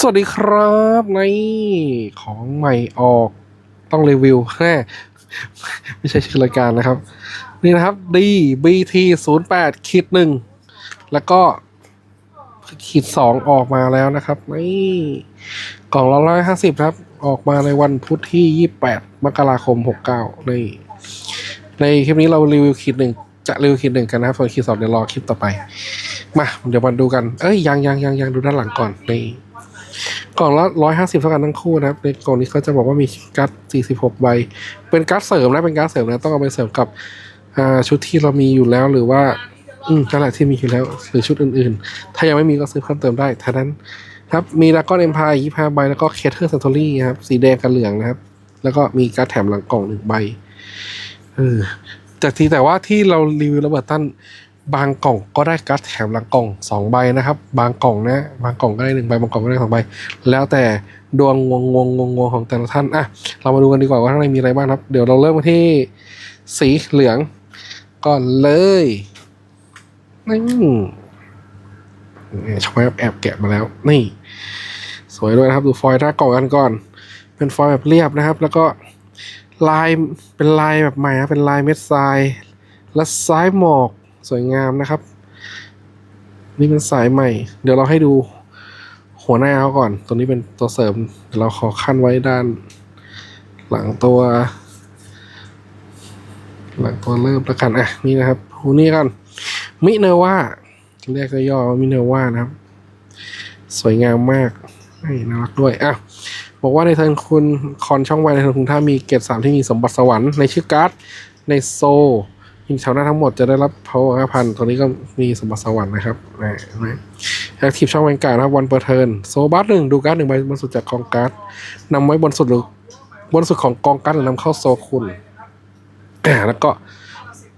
สวัสดีครับในของใหม่ออกต้องรีวิวแค่ไม่ใช่ชื่อรายการนะครับ นี่นะครับ D BT 0 8ขีดหนึ่งแล้วก็ขีดสองออกมาแล้วนะครับนี่กล่องละร้อยห้าสิบครับ ออกมาในวันพุธที่ยี่แปดมกราคมหกเก้าในในคลิปนี้เรารีวิวขีดหนึ่งจะรีวิวขีดหนึ่งกันนะครับส่วนขีดสองเดี๋ยวรอคลิปต่อไป มา เดี๋ยวมาดูกัน เอ้ยยังยังยังยังดูด้านหลังก่อนนี่ กล่องละร้อยห้าสิบเท่ากันทั้งคู่นะครับในกล่องนี้เขาจะบอกว่ามีการ์ดสี่สิบหกใบ เป็นการ์ดเสริมนะเป็นการ์ดเสริมนะต้องเอาไปเสริมกับชุดที่เรามีอยู่แล้วหรือว่า อืมนั่นแหละที่มีอยู่แล้วหรือชุดอื่นๆ ถ้ายังไม่มีก็ซื้อเพิ่มเติมได้ท่านั้นครับมีดากอนเอ็มพายยี่ห้าใบแล้วก็เคเทอร์ซันโตรี่ครับสีแดงกับเหลืองนะครับ แล้วก็มีการ์ดแถมหลังกล่องหนึ่งใบเออจากทีแต่ว่าที่เรารีวิวระเบิดตั้น บางกล่องก็ได้การ์ดแถมหลังกล่องสองใบนะครับ บางกล่องนะบางกล่องก็ได้หนึ่งใบบางกล่องก็ได้สองใบแล้วแต่ดวงงวงงวงงวงงงของแต่ละท่านอะเรามาดูกันดีกว่าว่าข้างในมีอะไรบ้างครับ เดี๋ยวเราเริ่มกันที่สีเหลืองก่อนเลยนี่นี่ช่องแอบแอบแกะมาแล้ว นี่ สวยด้วยนะครับ ดูฟอยล์หน้ากล่องกันก่อน เป็นฟอยล์แบบเรียบนะครับ แล้วก็ลายเป็นลายแบบใหม่ครับเป็นลายเม็ดทรายและซ้ายหมอก สวยงามนะครับ นี่เป็นสายใหม่ เดี๋ยวเราให้ดูหัวหน้าเขาก่อน ตัวนี้เป็นตัวเสริมเดี๋ยวเราขอขั้นไว้ด้าน หลังตัว หลังตัวเริ่มแล้วกันอะนี่นะครับหูนี่กันมิเนว่าเรียกย่อว่ามิเนว่านะครับ สวยงามมากนี่น่ารักด้วยอะบอกว่าในเทิร์นคุณคอนช่องไวในเทิร์นคุณถ้ามีเกรดสามที่มีสมบัติสวรรค์ในชื่อการ์ดในโซ ยิงชาวหน้าทั้งหมดจะได้รับ power 5,000ตัวนี้ก็มีสมบัติสวรรค์นะครับนะนะแอคทีฟช่องแวนการ์ดนะครับวันเปอร์เทิร์นโซบัสหนึ่งดูการ์ดหนึ่งใบบนสุดจากกองการ์ดนำไว้บนสุดหรือบนสุดของกองการ์ดหรือนำเข้าโซคุณแล้วก็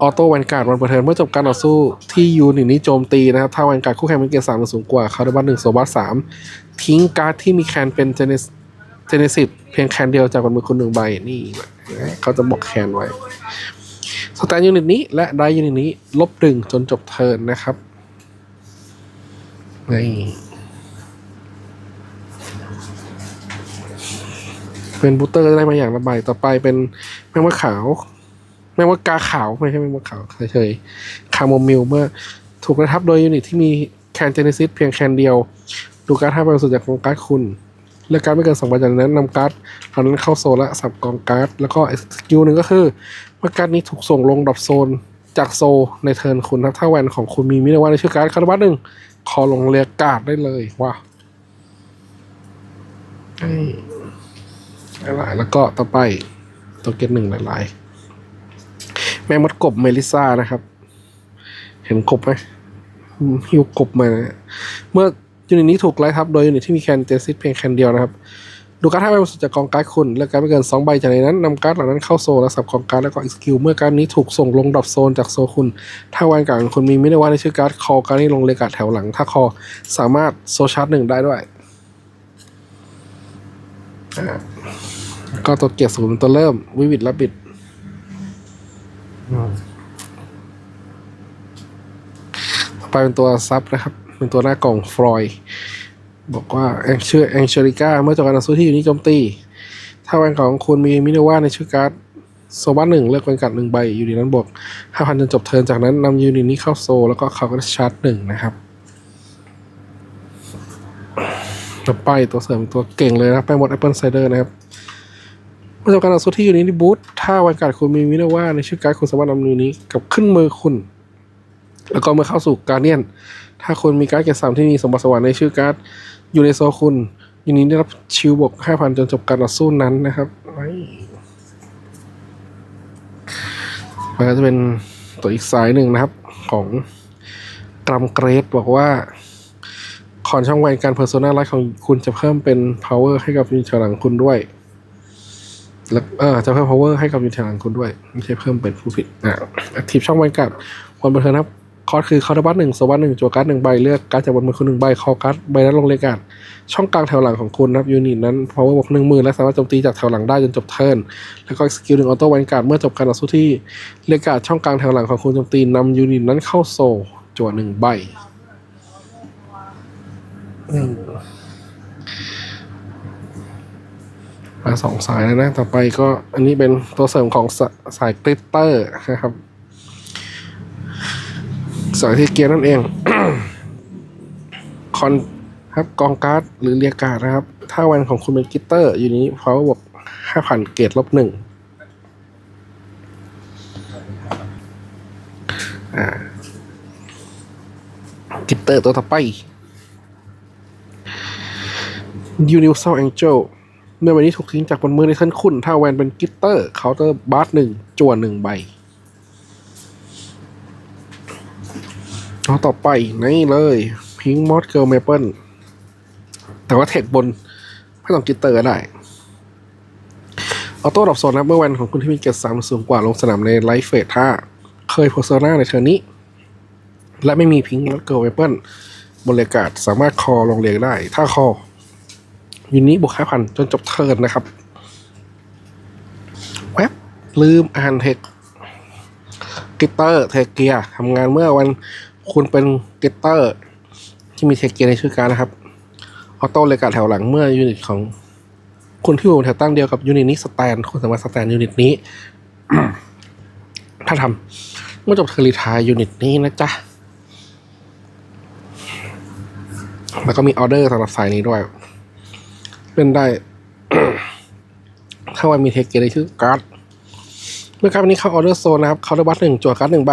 ออโต้แวนการ์ดวันเปอร์เทิร์นเมื่อจบการต่อสู้ที่ยูนิตนี้โจมตีนะครับ ถ้าแวนการ์ดคู่แข่งเป็นเกียรดสามหรือสูงกว่าเขาได้บัตรหนึ่งโซบัสสามทิ้งการ์ดที่มีแคนเป็นเจเนสเจเนซิสเพียงแคนเดียวจากบนมือคุณหนึ่งใบนี่เขาจะบอกแคนไว้ สแตนยูนิตนี้และไดยูนิตนี้ลบหนึ่งจนจบเทิร์นนะครับนี่เป็นบูเตอร์ได้มาอย่างละใบต่อไปเป็นแมงว่าขาว แมงว่ากาขาวไม่ใช่แมงว่าขาวเฉยๆคาโมมิลเมื่อถูกกระทับโดยยูนิตที่มีแคนเจเนซิสเพียงแคนเดียว ดูการ์ดห้าใบสุดจากกองการ์ดคุณ เลือกการ์ดไม่เกินสองใบจากนั้นนำการ์ดเหล่านั้นเข้าโซนและสับกองการ์ดแล้วก็สกิลหนึ่งก็คือ เมื่อการ์ดนี้ถูกส่งลงดรอปโซนจากโซในเทิร์นคุณครับถ้าแวนของคุณมีมิเนว่าในชื่อการ์ดคาร์บัตหนึ่งคอลงเรียกการ์ดได้เลยว้าวหลายๆแล้วก็ต่อไปตัวเกตหนึ่งหลายๆ แมงมัดกบเมลิซ่านะครับ เห็นกบไหมอืมหิวกบมา เมื่อ ยูนิตนี้ถูกไล่ทับโดยยูนิตที่มีแคนเจนซิสเพียงแคนเดียวนะครับ ดูการ์ดห้าใบบนสุดจากกองการ์ดคุณเลือกการ์ดไม่เกินสองใบจากในนั้นนำการ์ดเหล่านั้นเข้าโซนและสับกองการ์ดแล้วก็อีกสกิลเมื่อการ์ดนี้ถูกส่งลงดรอปโซนจากโซคุณ ถ้าแวนการ์ดของคุณมีไม่ได้ว่าในชื่อการ์ดคอการ์ดนี้ลงเลกาแถวหลัง ถ้าคอสามารถโซชาร์จหนึ่งได้ด้วยอ่าก็ตัวเกียร์ศูนย์เป็นตัวเริ่มวิวิดและบิดต่อไปเป็นตัวซับนะครับ เป็นตัวหน้ากล่องฟรอยบอกว่าแองเชื่อแองเชริก้าเมื่อจบการต่อสู้ที่อยู่นี้โจมตี ถ้าแวนของคุณมีมินว่าในชื่อการ์ดโซบัสหนึ่งเลือกแวนการ์ดหนึ่งใบอยู่ในนั้นบวกห้าพันจนจบเทิร์นจากนั้นนำยูนิตนี้เข้าโซ แล้วก็เขาก็จะชาร์จหนึ่งนะครับต่อไปตัวเสริมตัวเก่งเลยนะไปหมดแอปเปิลไซเดอร์นะครับเมื่อจบการต่อสู้ที่อยู่นี้บูทถ้าแวนการ์ดคุณมีมินว่าในชื่อการ์ดคุณสามารถนำยูนิตกับขึ้นมือคุณ แล้วก็เมื่อเข้าสู่การเนียน ถ้าคุณมีการ์ดเกรดสามที่มีสมบัติสวรรค์ในชื่อการ์ดอยู่ในโซคุณยูนิตได้รับชิวบวกห้าพันจนจบการต่อสู้นั้นนะครับไว้มันก็จะเป็นตัวอีกสายหนึ่งนะครับของกรัมเกรดบอกว่าคอนช่องแวนการเพอร์โซนาไลท์ของคุณจะเพิ่มเป็น power ให้กับยูนิตหลังคุณด้วย แล้วเออจะเพิ่ม power ให้กับยูนิตหลังคุณด้วย ไม่ใช่เพิ่มเป็นผู้ผิดอ่าทีฟช่องแวนการ์ดวันบันเทิงครับ คอร์สคือคาร์บัตหนึ่งโซบัตหนึ่งจัวการ์ดหนึ่งใบเลือกการ์ดจากบนมือคุณหนึ่งใบคอการ์ดใบนั้นลงเลกาดช่องกลางแถวหลังของคุณนะครับยูนิตนั้น power บวกหนึ่งหมื่นและสามารถโจมตีจากแถวหลังได้จนจบเทิร์นแล้วก็สกิลหนึ่งออโต้แวนการ์ดเมื่อจบการต่อสู้ที่เลกาดช่องกลางแถวหลังของคุณโจมตีนำยูนิตนั้นเข้าโซจัวหนึ่งใบมมาสองสายแล้วนะ ต่อไปก็อันนี้เป็นตัวเสริมของสสายกริตเตอร์นะครับ สายที่เกียร์นั่นเอง คอนครับกองการ์ดหรือเรียกการ์ดนะครับ ถ้าวันของคุณเป็นกิตเตอร์อยู่นี้เขาบวกห้าพันเกรดลบหนึ่งกิตเตอร์ตัวต่อไป Universal Angel เมื่อวันนี้ถูกทิ้งจากบนมือในท่านคุณ ถ้าแวนเป็นกิตเตอร์เคาน์เตอร์บาร์หนึ่งจวนหนึ่งใบ เอาต่อไปนี่เลยพิงมอสเกิลเมเปิลแต่ว่าเทคบน ไม่ต้องกิตเตอร์ได้ออโต้ดรอปโซนนะเมื่อวันของคุณที่มีเกรดสามสูงกว่าลงสนามในไลฟ์เฟสถ้าเคยโพสนาในเทอร์นี้ และไม่มีพิงมอสเกิลเมเปิลบนเลกาดสามารถคอลงเรียงได้ ถ้าคอยูนี้บวกห้าพันจนจบเทิร์นนะครับแวบลืมอ่านเทคกิตเตอร์เทเกียทำงานเมื่อวัน คุณเป็นกิตเตอร์ ที่มีเทเกียในชื่อการนะครับ ออโต้เลยกาแถวหลังเมื่อยูนิตของ คุณที่อยู่แถวตั้งเดียวกับยูนิตนี้สแตนคุณสามารถสแตนยูนิตนี้ ถ้าทำเมื่อจบเทอร์รีทายยูนิตนี้นะจ๊ะ แล้วก็มีออเดอร์สำหรับสายนี้ด้วยเล่นได้ ถ้าวันมีเทคเกอร์ในชื่อการ์ดเมื่อการ์ดนี้เข้าออเดอร์โซนนะครับ เขาได้บัตหนึ่งจั่วการ์ดหนึ่งใบ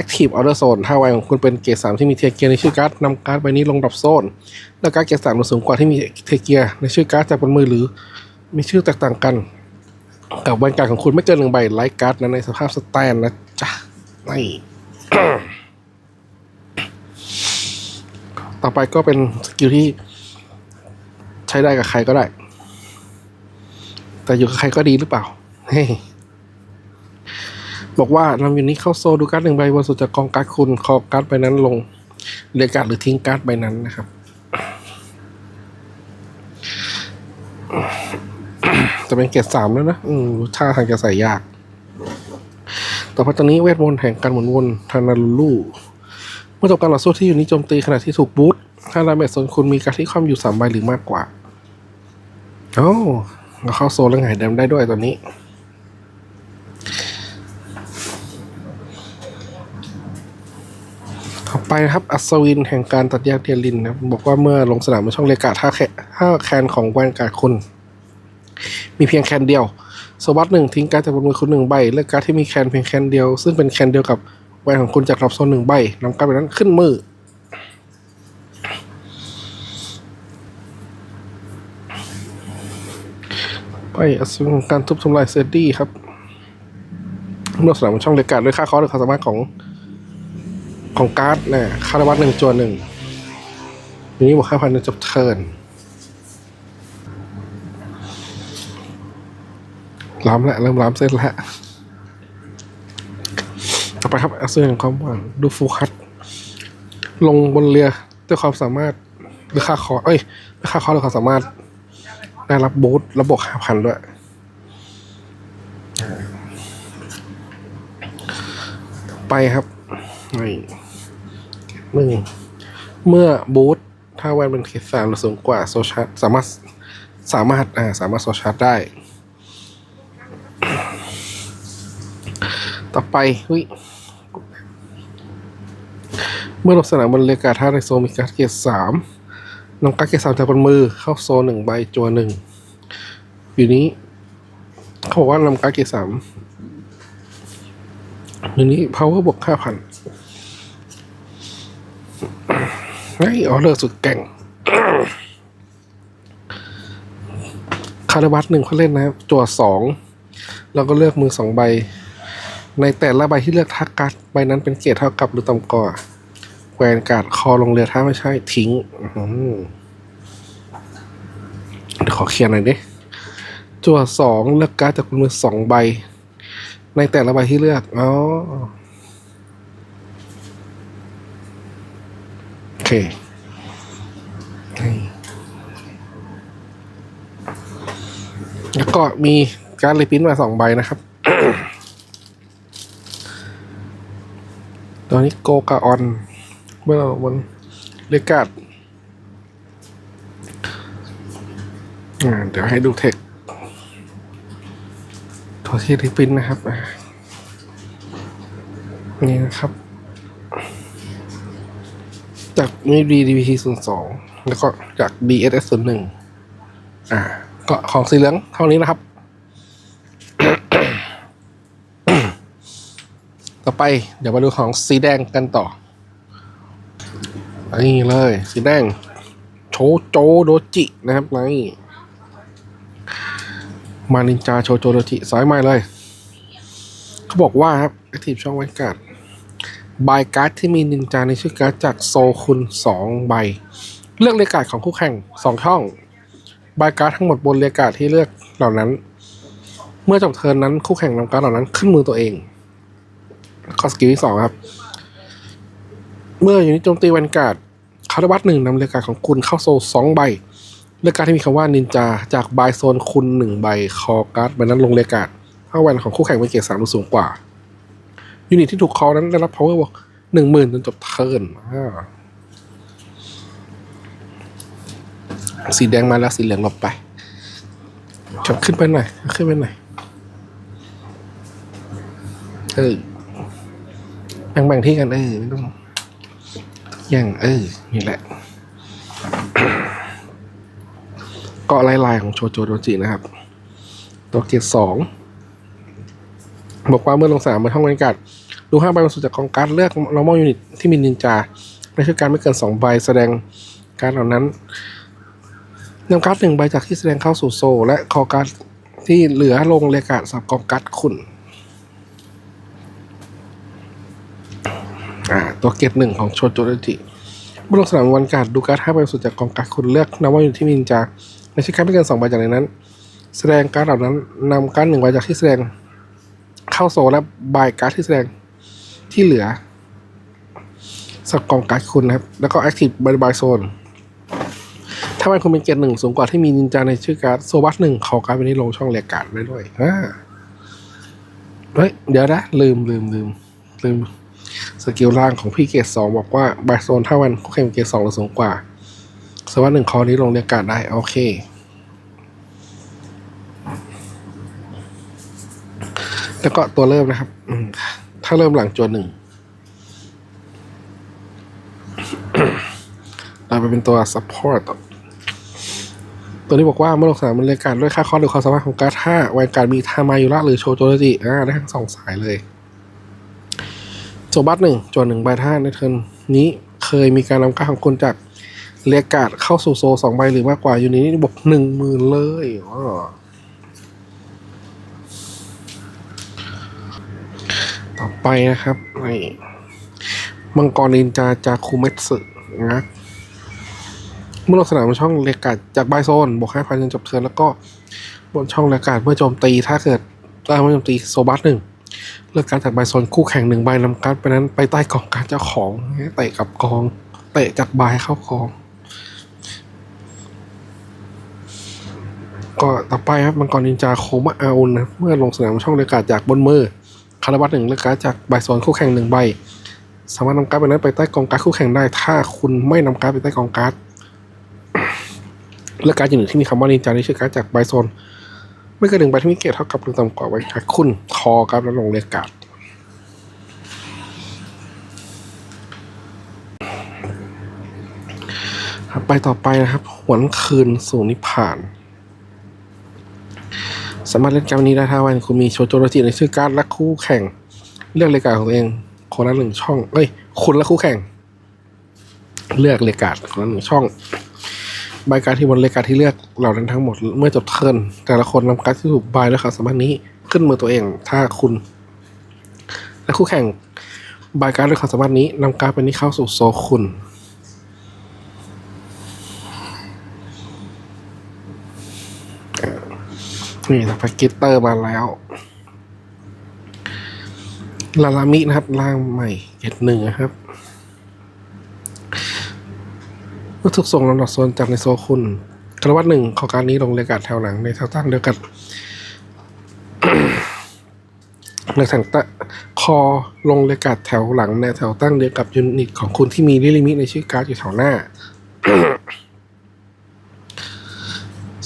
Active Order Zone ถ้าวัยของคุณเป็นเกรดสามที่มีเทคเกียร์ในชื่อการ์ดนำการ์ดใบนี้ลงดับโซน แล้วการ์ดเกรดสามมันสูงกว่าที่มีเทคเกียร์ในชื่อการ์ดจากบนมือหรือ มีชื่อแตกต่างกัน กับวันการของคุณไม่เกินหนึ่งใบไลท์การ์ดนั้นในสภาพสแตนนะจ๊ะนี่ต่อไปก็เป็นสกิลที่ใช้ได้กับใครก็ได้ แต่อยู่กับใครก็ดีหรือเปล่า เฮ้ บอกว่านำยูนิเข้าโซลดูการ์ดหนึ่งใบบนสุดจากกองการ์ดคุณคอการ์ดใบนั้นลงเรียกการ์ดหรือทิ้งการ์ดใบนั้นนะครับ จะเป็นเกรดสามแล้วนะอืมท่าทางจะใส่ยาก ต่อไปตอนนี้เวทมนต์แห่งการหมุนวนทานาลูลูเมื่อจบการต่อสู้ที่อยู่นี้โจมตีขณะที่ถูกบูทถ้าดาเมจโซนคุณมีการที่คว่ำอยู่สามใบหรือมากกว่าโอ้เราเข้าโซนแล้วไงเดมได้ด้วยตอนนี้ ต่อไปนะครับ อัศวินแห่งการตัดแยกเดียลินนะบอกว่าเมื่อลงสนามในช่องเลกาถ้าแคถ้าแคนของแวนการ์ดคุณ มีเพียงแคนเดียวสวัสดหนึ่งทิ้งการ์ดจากบนมือคุณหนึ่งใบเลือกการ์ดที่มีแคนเพียงแคนเดียว ซึ่งเป็นแคนเดียวกับแวนของคุณจากรอบโซนหนึ่งใบนำการ์ดใบนั้นขึ้นมือไปอัศวินแห่งการทุบทำลายเซดดี้ครับเมื่อสนามช่องเลกาด้วยค่าคอร์สหรือความสามารถของ ของการ์ดเนี่ยคารวัตหนึ่งจวนหนึ่งทีนี้บอกห้าพันจบเทิร์นล้ำแล้วเริ่มล้ำเส้นแล้วต่อไปครับอาเซียนความหวังดูฟูคัตลงบนเรือด้วยความสามารถหรือค่าคอเอ้ยด้วยค่าคอหรือความสามารถ ได้รับบูทระบบห้าพันด้วยไปครับนี่ หนึ่งเมื่อบูทถ้าแวนเป็นเขตสามหรือสูงกว่าโซชาร์สามารถสามารถอ่าสามารถโซชาร์ได้ ต่อไปเฮ้ยเมื่อลงสนามบนเรือกาท่าในโซมีการเกตสามนำการเกตสามจากบนมือเข้าโซหนึ่งใบจัวหนึ่งอยู่นี้ เขาบอกว่านำการเกตสามอยู่นี้ power บวกห้าพัน ไอ้ออเลอร์สุดแก่งคาราบัตหนึ่งเขาเล่นนะจั่วสองแล้วก็เลือกมือสองใบ ในแต่ละใบที่เลือกทักการ์ดใบนั้นเป็นเกรดเท่ากับหรือต่ำกว่าแวนการ์ดคอลงเรือถ้าไม่ใช่ทิ้งเดี๋ยวขอเคลียร์หน่อยดิจั่วสองเลือกการ์ดจากมือสองใบ ในแต่ละใบที่เลือกอ๋อโอ เค แล้วก็มีการรีพินมาสองใบนะครับ ตอนนี้โกกาออน เมื่อเราบนเลกาดเดี๋ยวให้ดูเทคตัวที่ริปินนะครับ นี่นะครับ มีดีดีพีศูนย์สองแล้วก็จาก DSS ศูนย์หนึ่งอ่า ก็ของสีเหลืองเท่านี้นะครับ ต่อไปเดี๋ยวมาดูของสีแดงกันต่อนี่เลย สีแดง โชโจโดจินะครับนี่มานินจาโชโจโดจิสายใหม่เลย เขาบอกว่าครับ a c t i v e ช่องไว้การ์ด บายการ์ดที่มีนินจาในชื่อการ์ดจากโซคุณสองใบ เลือกเรียกการ์ดของคู่แข่งสองช่อง บายการ์ดทั้งหมดบนเรียกการ์ดที่เลือกเหล่านั้น เมื่อจบเทิร์นนั้นคู่แข่งนำการ์ดเหล่านั้นขึ้นมือตัวเองข้อสกิลที่สองครับ เมื่ออยู่ในโจมตีแวนการ์ดคาร์บัตหนึ่งนำเรียกการ์ดของคุณเข้าโซสองใบเรียกการ์ดที่มีคำว่านินจาจากบายโซนคุณหนึ่งใบคอการ์ดใบนั้นลงเรียกการ์ดถ้าแวนของคู่แข่งเป็นเกียรติสามหรือสูงกว่า ยูนิตที่ถูกคอนั้นได้รับ power หนึ่งหมื่นจนจบเทิร์นสีแดงมาแล้วสีเหลืองหลบไปจบขึ้นไปหน่อยขึ้นไปหน่อยเออแบ่งแบ่งที่กันเออไม่ต้องอย่างเออนี่แหละเกาะลายลายๆของโชโจโดจินะครับ ตัวเกียร์สอง บอกว่าเมื่อลงสนามบนห้องบรรยากาศดูห้าใบบนสุจากกองการ์ดเลือก normal unit ที่มีนินจาในชื่อการไม่เกินสองใบแสดงการเหล่านั้นนำการ์ดหนึ่งใบจากที่แสดงเข้าสู่โซ และคอการ์ดที่เหลือลงเรียกการ์ดสับกองการ์ดคุณตัวเกตหนึ่งของโชโจโดจิเมื่อลงสนามวันการ์ดดูการ์ดห้าใบสุดจากกองการ์ดคุณเลือก normal unit ที่มีนินจาในชื่อการดไม่เกินสองใบจากในนั้น แสดงการ์ดเหล่านั้นนำการ์ดหนึ่งใบจากที่แสดง เข้าโซและบายการ์ดที่แสดงที่เหลือสับกองการ์ดคุณนะครับ แล้วก็แอคทีฟบายบายโซน ถ้ามันคุณเป็นเกียร์หนึ่งสูงกว่าที่มีนินจาในชื่อการ์ดโซบัสหนึ่งขอการ์ดไปนี้ลงช่องเรียกการ์ดได้ด้วยอ่าเฮ้ย เดี๋ยวนะ ลืมลืมลืมลืมสกิลล่างของพี่เกียร์สองบอกว่าบายโซนถ้าวันคู่แข่งเป็นเกียร์สองหรือสูงกว่าโซบัสหนึ่งคอนี้ลงเรียกการ์ดได้ โอเค แล้วก็ตัวเริ่มนะครับ อืมถ้าเริ่มหลังจวนหนึ่งเราไปเป็นตัว support ตัวนี้บอกว่าเมื่อลงสนามบรรยากาศด้วยค่าข้อหรือความสามารถของการ์ดห้าแวนการ์ดมีทามายุระหรือโชโจโรจิอ่าได้ทั้งสองสายเลยโจบัตหนึ่งจวนหนึ่งใบท่าในเทิร์นนี้เคยมีการนำการดของคุณจากเรียกการ์ดเข้าสู่โซสองใบหรือมากกว่าอยู่นนี้บวกหนึ่งหมื่นเลยอ๋อ ต่อไปนะครับนี่มังกรนินจาจาคูเมตสึนะเมื่อลงสนามบนช่องเลกาดจากบายโซนบวกห้าพันจนจบเทิร์นแล้วก็บนช่องเลกาดเมื่อโจมตีถ้าเกิดเมื่อโจมตีโซบัสหนึ่งเลือกการดจากบายโซนคู่แข่งหนึ่งใบนำการ์ดไปนั้นไปใต้กองการเจ้าของเตะกับกอง เตะจากบายเข้ากอง ก็ต่อไปครับมังกรนินจาโคมาอาอุนนะเมื่อลงสนามช่องเลกาดจากบนมือ คาราบัตหนึ่งเลือกการ์ดจากใบโซนคู่แข่งหนึ่งใบ สามารถนำการ์ดใบนั้นไปใต้กองการ์ดคู่แข่งได้ ถ้าคุณไม่นำการ์ดไปใต้กองการ์ดเลือกการ์ดอย่างหนึ่งที่มีคำว่านินจาในชื่อการ์ดจากใบโซนไม่เกินหนึ่งใบที่มีเกรดเท่ากับหรือต่ำกว่าใบการ์ดคุณคอการ์ดแล้วลงเรียกการ์ดไปต่อไปนะครับ หวนคืนสู่นิพพานามารถเล่นเกมนี้ได้ถ้าวันคุณมีโชโจโรจิในชื่อการ์ดและคู่แข่ง เลือกรายกาของตัวเองคนละหนึ่งช่อง เอ้ยคุณและคู่แข่ง เลือกรายกาคนละหนึ่งช่องใบการที่บนรายกาที่เลือกเหล่านั้นทั้งหมดเมื่อจบเทิร์นแต่ละคนนำการดที่ถูกบายด้วยความสามารถนี้ขึ้นมือตัวเอง ถ้าคุณ และคู่แข่งบายการดด้วยความสามารถนี้นำการดไปนี้เข้าสู่โซคุณ นี่สปาเกตเตอร์มาแล้วลาลามินะครับร่างใหม่เจ็ดหนึ่งนะครับเมื่อถูกส่งลำดับโซนจากในโซคุณกรวัตหนึ่งของการนี้ลงเรกาศแถวหลังในแถวตั้งเดียวกันในแถวตั้งคอลงเรกาศแถวหลังในแถวตั้งเดียวกับยูนิตของคุณที่มีลิมิตในชื่อการ์ดอยู่แถวหน้า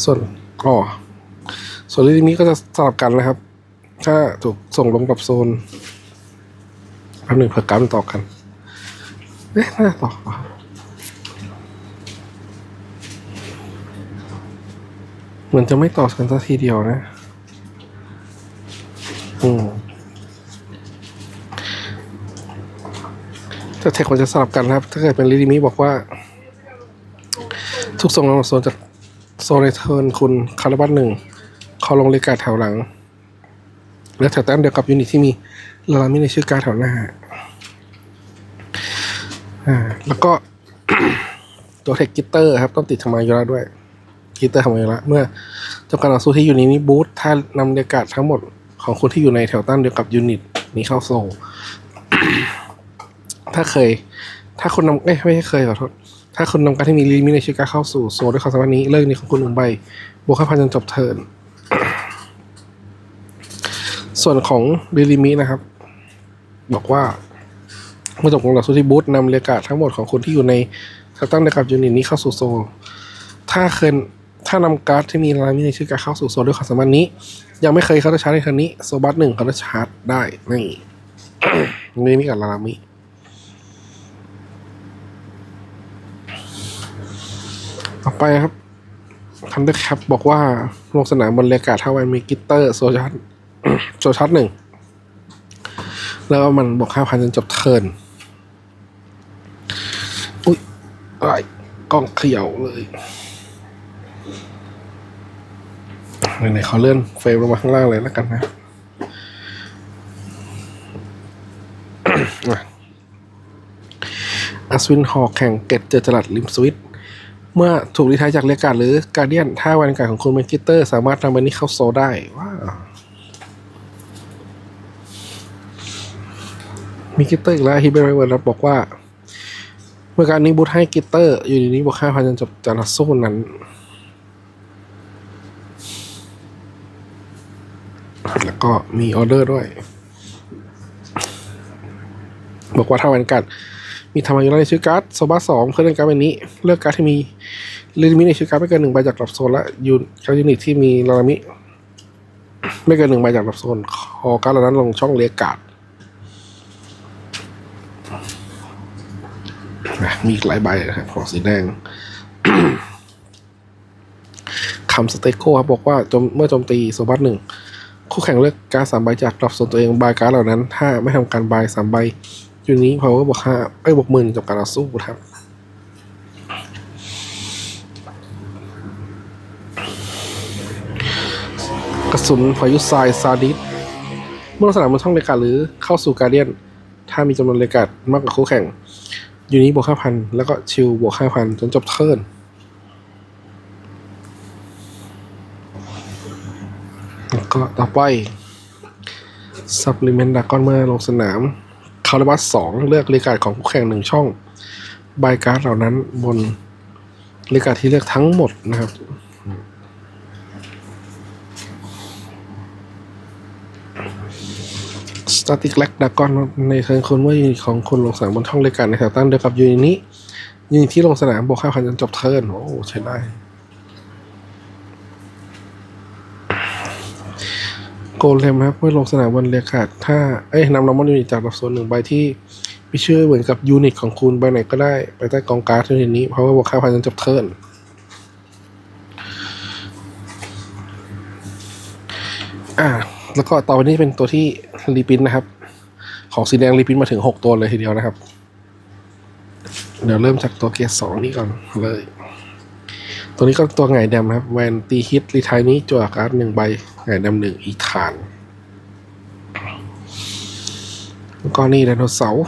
ส่วนอ๋อ ส่วนเรื่องนี้ก็จะสลับกันนะครับ ถ้าถูกส่งลงปรับโซนแป๊บหนึ่งเผื่อการมันต่อกันเอ๊ะน่าต่อเปล่าเหมือนจะไม่ต่อกันสักทีเดียวนะ อืมแต่เทคมันจะสลับกันนะครับ ถ้าเกิดเป็นลิลิมิบอกว่า ทุกส่งลงโซนจากโซนในเทิร์นคุณคาร์บัตหนึ่ง เขาลงเลกาแถวหลัง และแถวแต้มเดียวกับยูนิตที่มีลาลามิในชื่อการแถวหน้าอ่าแล้วก็ตัวเทคกิเตอร์ครับ ต้องติดธรรมายุระด้วยกิเตอร์ธรรมายุระเมื่อจำการต่อสู้ที่อยู่ในนี้บูทถ้านำเลกาทั้งหมดของคุณที่อยู่ในแถวตั้งเดียวกับยูนิตนี้เข้าโซลถ้าเคย ถ้าคุณนำเอ้ยไม่ใช่เคยขอโทษถ้าคุณนำการที่มีลิมิตในชื่อการเข้าสู่โซลด้วยความสามารถนี้เลิกนี้ของคุณหนึ่งใบบวกห้าพันจนจบเทิร์น ส่วนของลิลิมินะครับ บอกว่าเมื่อจบการต่อสู้ที่บูธนำเรียกาทั้งหมดของคุณที่อยู่ในแถวตั้งเดียวกับยูนิตนี้เข้าสู่โซลถ้าเคยถ้านำการ์ดที่มีลายมิในชื่อการเข้าสู่โซนด้วยความสามารถนี้ ยังไม่เคยเข้าชาร์จในเทอร์นนี้โซบัสหนึ่งเขาจะชาร์จได้นี่นี่มีกับลาลามิต่อไปครับทันเดอร์แคปบอกว่าลงสนามบนเรียกาศถ้าวันมีกิตเตอร์โซชาร์ โซชาร์จหนึ่ง แล้วมันบอกห้าพันจนจบเทิร์นอุ้ยอะไรกล้องเขย่าเลยไหนๆเขาเลื่อนเฟรมลงมาข้างล่างเลยแล้วกันนะอัศวินหอกแข่งเกตเจอจลัดลิมสวิต เมื่อถูกรีทายจากเรียกการหรือการเดียนถ้าวันการของคุณเป็นกิเตอร์ สามารถนำใบนี้เข้าโซได้ว้าว มีกิตเตอร์อีกแล้วฮิเบอร์เวิร์ดบอกว่า เมื่อการนี้บูทให้กิตเตอร์ อยู่ในนี้บวกห้าพันจนจบการต่อสู้นั้น แล้วก็มีออเดอร์ด้วย บอกว่าถ้าวันการดมีธรรมายุระในชื่อการ์ดโซบาสองเพื่อเล่นการ์ดใบนี้ เลือกการ์ดที่มีลิมิตในชื่อการ์ดไม่เกินหนึ่งใบจากรับโซนและยูนการ์ดยูนิตที่มีลารามิไม่เกินหนึ่งใบจากรับโซนขอการ์ดเหล่านั้นลงช่องเรียกการ์ด นะมีอีกหลายใบนะครับของสีแดงคำสเต็กโกครับบอกว่าเมื่อโจมตีโซบัสหนึ่งคู่แข่งเลือกการดสามใบจากดรอปส่วนตัวเองบายการดเหล่านั้น ถ้าไม่ทำการบายสามใบอยู่นี้พาวเวอร์บวกห้าไอ้ยบวกหมื่นกับการต่อสู้ครับกระสุนพายุทรายซาดิสเมื่อลงสนามบนช่องเลกาหรือเข้าสู่การเดียน ถ้ามีจำนวนเลกามากกว่าคู่แข่ง ยู่นี้บวกห้าพันแล้วก็ชิลบวกห้าพันจนจบเทิร์นแล้วก็ต่อไปซัพลิเมนต์ดากอนเมื่อลงสนามคาร์บัสสองเลือกเลกาดของคู่แข่งหนึ่งช่อง ใบการ์ดเหล่านั้นบนเลกาดที่เลือกทั้งหมดนะครับ สตาติกแลกดากอนในเทิร์นคุณเมื่อยูนิตของคุณลงสนามบนช่องเลกาดในแถวตั้งเดียวกับยูนิตนี้ยูนิตที่ลงสนามบวกห้าพันจนจบเทิร์นโอ้ใช้ได้โกลเลมครับเมื่อลงสนามบนเรียกขาดถ้าเอ้ยนำนอมอนยูนิตจากรับส่วนหนึ่งใบที่มีชื่อเหมือนกับยูนิตของคุณใบไหนก็ได้ไปใต้กองการ์ดยูนิตนี้เพราะว่าบวกค่าพันจนจบเทิร์นอ่า แล้วก็ต่อไปนี้เป็นตัวที่รีพินนะครับ ของสีแดงรีพินมาถึงหกตัวเลยทีเดียวนะครับ เดี๋ยวเริ่มจากตัวเกียร์สองนี้ก่อนเลย ตัวนี้ก็ตัวไงแดมครับ แวนตีฮิตรีไทายนี้จั่วการ์ดหนึ่งใบไงแดมหนึ่งอีฐานแล้วก็นี่ไดโนเสาร์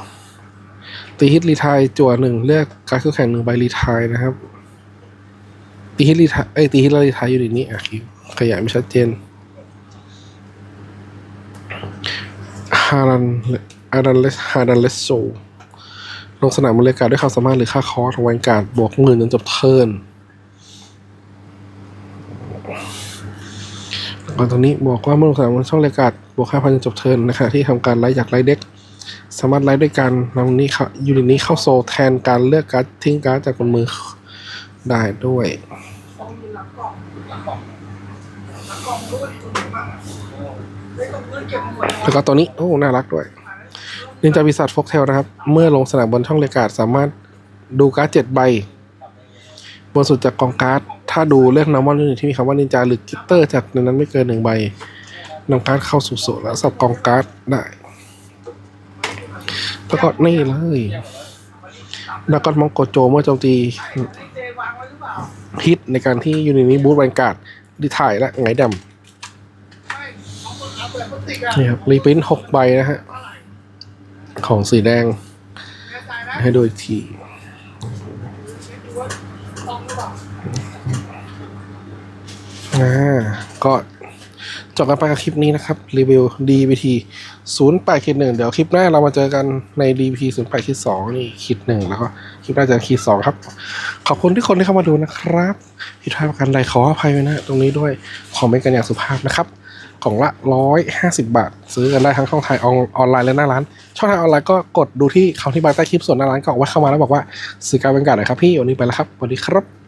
ตีฮิตรีไทายจั่วหนึ่งเลือกการ์ดคู่แข่งหนึ่งใบรีไทายนะครับตีฮิตรีไทายเอ้ตีฮิตลีไทายอยู่ในนี้อะขยายไม่ชัดเจนฮารันอารันเลสฮารันเลสโซลงสนามบรรยากาด้วยความสามารถหรือค่าคอร์สของแวนการ์ดบวกเงินจนจบเทิร์นก่อนตรงนี้บอกว่าเมื่อลงสนามบนช่องรายการบวกค่าพันจนจบเทิร์นในขณะที่ทำการไล่จากไล่เด็ก สามารถไล่ด้วยการนำนี้เขายูนิตนี้เข้าโซแทนการเลือกการดทิ้งการดจากบนมือได้ด้วย แล้วก็ตัวนี้ โอ้ น่ารักด้วยนินจาปีศาจฟกเทลนะครับ เมื่อลงสนามบนช่องเลกาดสามารถดูการ์ดเจ็ดใบ บนสุดจากกองการ์ด ถ้าดูเลือกนอร์มอลยูนิตที่มีคำว่านินจาหรือกิตเตอร์จากในนั้นไม่เกินหนึ่งใบนำการ์ดเข้าสู่โซนแล้วสับกองการ์ดได้ แล้วก็นี่เลยดากอนมองโกโจเมื่อโจมตีฮิตในการที่ยูนิตนี้บูทแวนการ์ดดีถ่ายและไงดำ นี่ครับรีพิ้นหกใบนะฮะ ของสีแดง ให้ดูอีกทีอ่าก็จบกันไปกับคลิปนี้นะครับ รีวิว DBT 0 8คิดหนึ่งเดี๋ยวคลิปหน้าเรามาเจอกันใน DBT 0 8คิดสองนี่คิดหนึ่งแล้วก็คลิปหน้าจะคิดสองครับ ขอบคุณทุกคนที่เข้ามาดูนะครับผิดพลาดประการใดขออภัยไว้นะตรงนี้ด้วยขอไม่กันอย่างสุภาพนะครับ ของละ 150 บาท ซื้อกันได้ทั้งช่องทางออนอนไลน์และหน้าร้าน ช่องทางออนไลน์ก็กดดูที่คำที่บายใต้คลิปส่วนหน้าร้านก็บอกว่าเข้ามาแล้วบอกว่าซื้อการบรรยากาศหน่อยครับพี่วันนี้ไปแล้วครับสวัสดีครับ